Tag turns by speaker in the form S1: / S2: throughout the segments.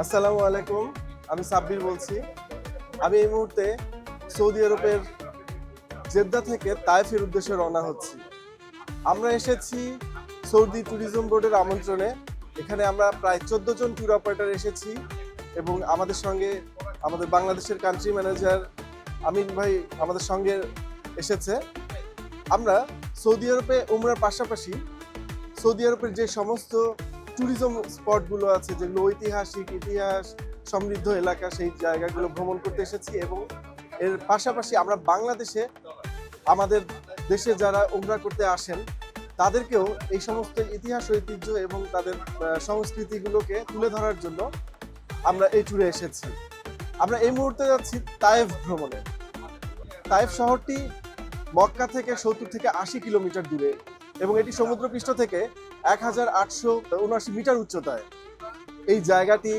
S1: আসসালামু আলাইকুম, আমি সাব্বির বলছি। আমি এই মুহূর্তে সৌদি আরবের জেদ্দা থেকে তাইফের উদ্দেশ্যে রওনা হচ্ছি। আমরা এসেছি সৌদি ট্যুরিজম বোর্ডের আমন্ত্রণে। এখানে আমরা প্রায় চোদ্দ জন ট্যুর অপারেটর এসেছি এবং আমাদের সঙ্গে আমাদের বাংলাদেশের কান্ট্রি ম্যানেজার আমিন ভাই আমাদের সঙ্গে এসেছে। আমরা সৌদি আরবে উমরার পাশাপাশি সৌদি আরবের যে সমস্ত ট্যুরিজম স্পটগুলো আছে যেগুলো ঐতিহাসিক ইতিহাস, সমৃদ্ধ এলাকা, সেই জায়গাগুলো ভ্রমণ করতে এসেছি এবং এর পাশাপাশি আমরা বাংলাদেশে আমাদের দেশে যারা উমরা করতে আসেন, তাদেরকেও এই সমস্ত ইতিহাস, ঐতিহ্য এবং তাদের সংস্কৃতিগুলোকে তুলে ধরার জন্য আমরা এই ট্যুরে এসেছি। আমরা এই মুহূর্তে যাচ্ছি তায়েফ ভ্রমণে। তায়েফ শহরটি মক্কা থেকে সত্তর থেকে আশি কিলোমিটার দূরে। এবং এটি সমুদ্রপৃষ্ঠ থেকে এক হাজার আটশো উনআশি মিটার উচ্চতায়। এই জায়গাটি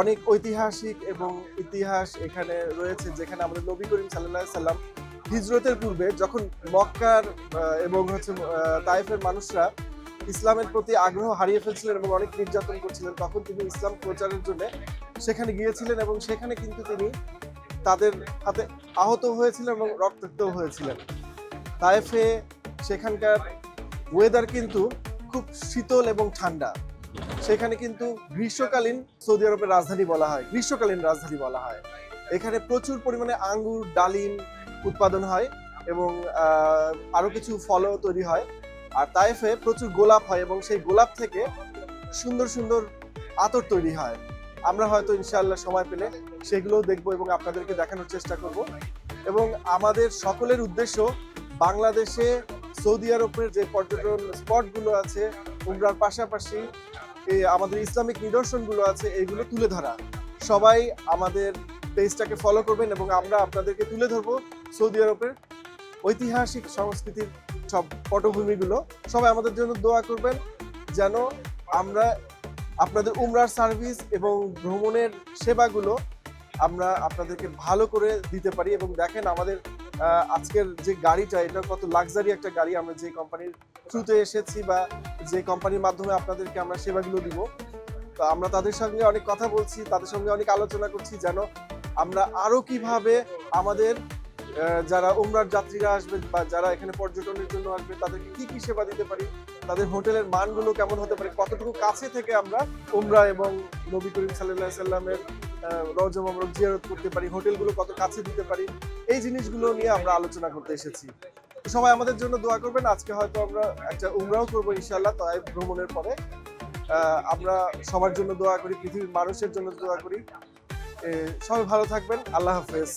S1: অনেক ঐতিহাসিক এবং ইতিহাস এখানে রয়েছে, যেখানে আমাদের নবী করিম সাল্লাহ সাল্লাম হিজরতের পূর্বে যখন মক্কার এবং হচ্ছে তাইফের মানুষরা ইসলামের প্রতি আগ্রহ হারিয়ে ফেলছিলেন এবং অনেক নির্যাতন করছিলেন, তখন তিনি ইসলাম প্রচারের জন্য সেখানে গিয়েছিলেন এবং সেখানে কিন্তু তিনি তাদের হাতে আহত হয়েছিলেন এবং রক্তাক্ত হয়েছিলেন। তাইফে সেখানকার ওয়েদার কিন্তু খুব শীতল এবং ঠান্ডা। সেখানে কিন্তু গ্রীষ্মকালীন সৌদি আরবের রাজধানী বলা হয় গ্রীষ্মকালীন রাজধানী বলা হয়। এখানে প্রচুর পরিমাণে আঙ্গুর ডালিম উৎপাদন হয় এবং আহ, আরও কিছু ফলও তৈরি হয়। আর তাইফে প্রচুর গোলাপ হয় এবং সেই গোলাপ থেকে সুন্দর সুন্দর আতর তৈরি হয়। আমরা হয়তো ইনশাআল্লাহ সময় পেলে সেগুলোও দেখব এবং আপনাদেরকে দেখানোর চেষ্টা করব। এবং আমাদের সকলের উদ্দেশ্য বাংলাদেশে সৌদি আরবের যে পর্যটন স্পটগুলো আছে, উমরার পাশাপাশি আমাদের ইসলামিক নিদর্শনগুলো আছে, এইগুলো তুলে ধরা। সবাই আমাদের পেজটাকে ফলো করবেন এবং আমরা আপনাদেরকে তুলে ধরবো সৌদি আরবের ঐতিহাসিক সংস্কৃতির সব পটভূমিগুলো। সবাই আমাদের জন্য দোয়া করবেন যেন আমরা আপনাদের উমরার সার্ভিস এবং ভ্রমণের সেবাগুলো আমরা আপনাদেরকে ভালো করে দিতে পারি এবং দেখেন আমাদের আজকের যে গাড়িটা, এটা কত লাক্সারি একটা গাড়ি আমরা যে কোম্পানির থ্রুতে এসেছি বা যে কোম্পানির মাধ্যমে আপনাদেরকে আমরা সেবাগুলো দিব। তো আমরা তাদের সঙ্গে অনেক কথা বলছি, তাদের সঙ্গে অনেক আলোচনা করছি যেন আমরা আরও কীভাবে আমাদের যারা উমরার যাত্রীরা আসবে বা যারা এখানে পর্যটনের জন্য আসবে, তাদেরকে কি কি সেবা দিতে পারি, তাদের হোটেলের মানগুলো কেমন হতে পারে, কতটুকু কাছে থেকে আমরা উমরা এবং নবী করিম সাল্লাহ সাল্লামের আমরা জিয়ারত করতে পারি, হোটেলগুলো কত কাছে দিতে পারি, এই জিনিসগুলো নিয়ে আমরা আলোচনা করতে এসেছি। সবাই আমাদের জন্য দোয়া করবেন, আজকে হয়তো আমরা একটা উমরাও করব ইনশাল্লাহ তাই ভ্রমণের পরে। আমরা সবার জন্য দোয়া করি, পৃথিবীর মানুষের জন্য দোয়া করি। সবাই ভালো থাকবেন, আল্লাহ হাফেজ।